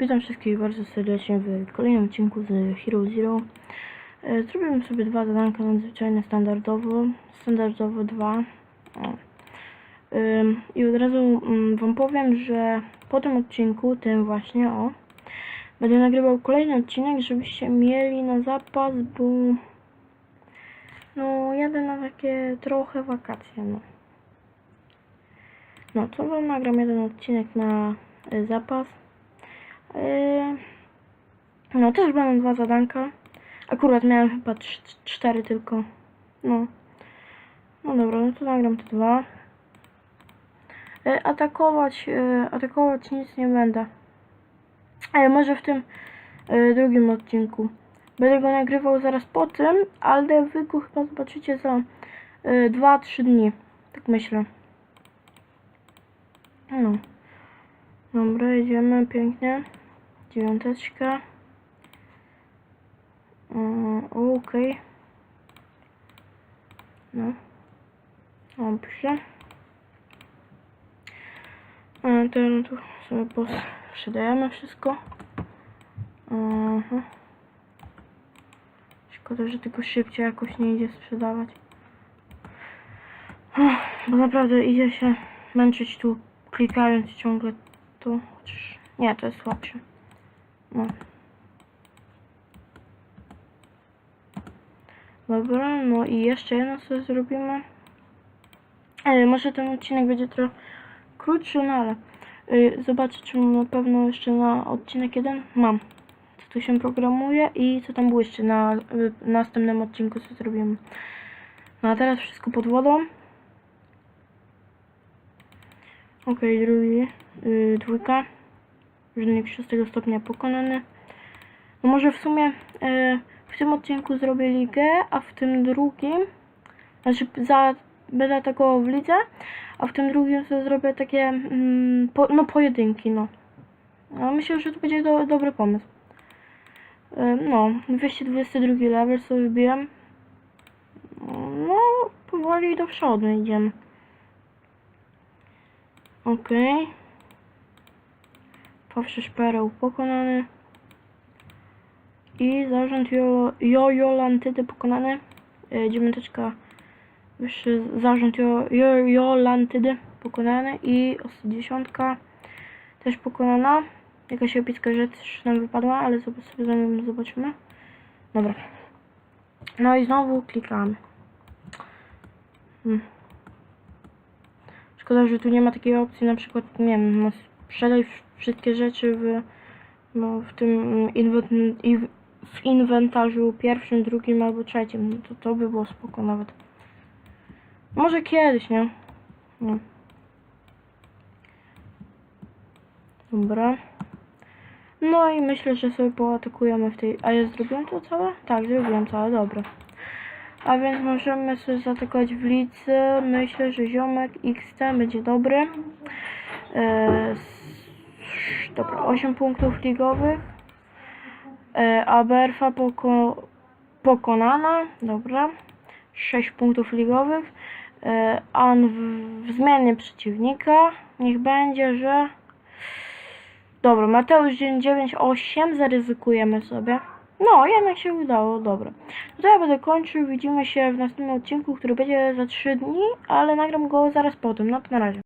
Witam wszystkich bardzo serdecznie w kolejnym odcinku z Hero Zero. E, Zrobimy sobie dwa zadanka nadzwyczajne standardowo. Standardowo 2. O. Ym, I od razu mm, Wam powiem, że po tym odcinku, tym właśnie o, będę nagrywał kolejny odcinek, żebyście mieli na zapas, bo no jadę na takie trochę wakacje, no. No, to Wam nagram jeden odcinek na y, zapas. Yy, No, też będą dwa zadanka. Akurat miałem chyba cz- cztery tylko. No. No dobra, no to nagram te dwa. Yy, Atakować, yy, atakować nic nie będę. Ale może w tym drugim odcinku. Będę go nagrywał zaraz po tym, ale wy chyba zobaczycie za 2-3 dni. Tak myślę. No. Dobra, idziemy pięknie. Dziewiąteczka. Mm, Okej. No. Dobrze. To no tu sobie sprzedajemy wszystko. Aha. Szkoda, że tylko szybciej jakoś nie idzie sprzedawać. Bo naprawdę idzie się męczyć tu klikając ciągle tu. Nie, to jest słabsze. No. Dobra, no i jeszcze jedno co zrobimy. Ale może ten odcinek będzie trochę krótszy, no ale y, zobaczę, czy na pewno jeszcze na odcinek jeden mam. Co tu się programuje i co tam było jeszcze na y, następnym odcinku, co zrobimy. No a teraz wszystko pod wodą. Okej, drugi, y, dwójka. Użytkownik szóstego stopnia pokonany. No może w sumie y, w tym odcinku zrobię ligę, a w tym drugim, znaczy za, będę atakował w lidze, a w tym drugim sobie zrobię takie, mm, po, no pojedynki, no. no. Myślę, że to będzie do, dobry pomysł. Y, no, 222 level sobie wybiłem. No, powoli do przodu idziemy. Okej. Fałszysz pereł pokonany. I zarząd jo- Jojolantydy pokonany. E, Dziewiąteczka wyższy zarząd jo- Jojolantydy pokonany. I dziesiątka też pokonana. Jakaś epicka rzecz nam wypadła, ale sobie, zobaczymy. Dobra. No i znowu klikamy. Hmm. Szkoda, że tu nie ma takiej opcji, na przykład, nie wiem, no, sprzedaj w- wszystkie rzeczy w, no, w tym w- inwentarzu pierwszym, drugim albo trzecim. No, to, to by było spoko nawet. Może kiedyś, nie? No. Dobra. No i myślę, że sobie poatakujemy w tej... A ja zrobiłem to całe? Tak, zrobiłem całe, dobra. A więc możemy sobie zaatakować w licy. Myślę, że ziomek XT będzie dobry. E, s- dobra, 8 punktów ligowych. Aberfa poko pokonana. Dobra. 6 punktów ligowych. E, An w, zmianie przeciwnika. Niech będzie, że... Dobra, Mateusz 998 zaryzykujemy sobie. No, jednak się udało, dobra. No to ja będę kończył, widzimy się w następnym odcinku, który będzie za 3 dni, ale nagram go zaraz po tym, no to na razie.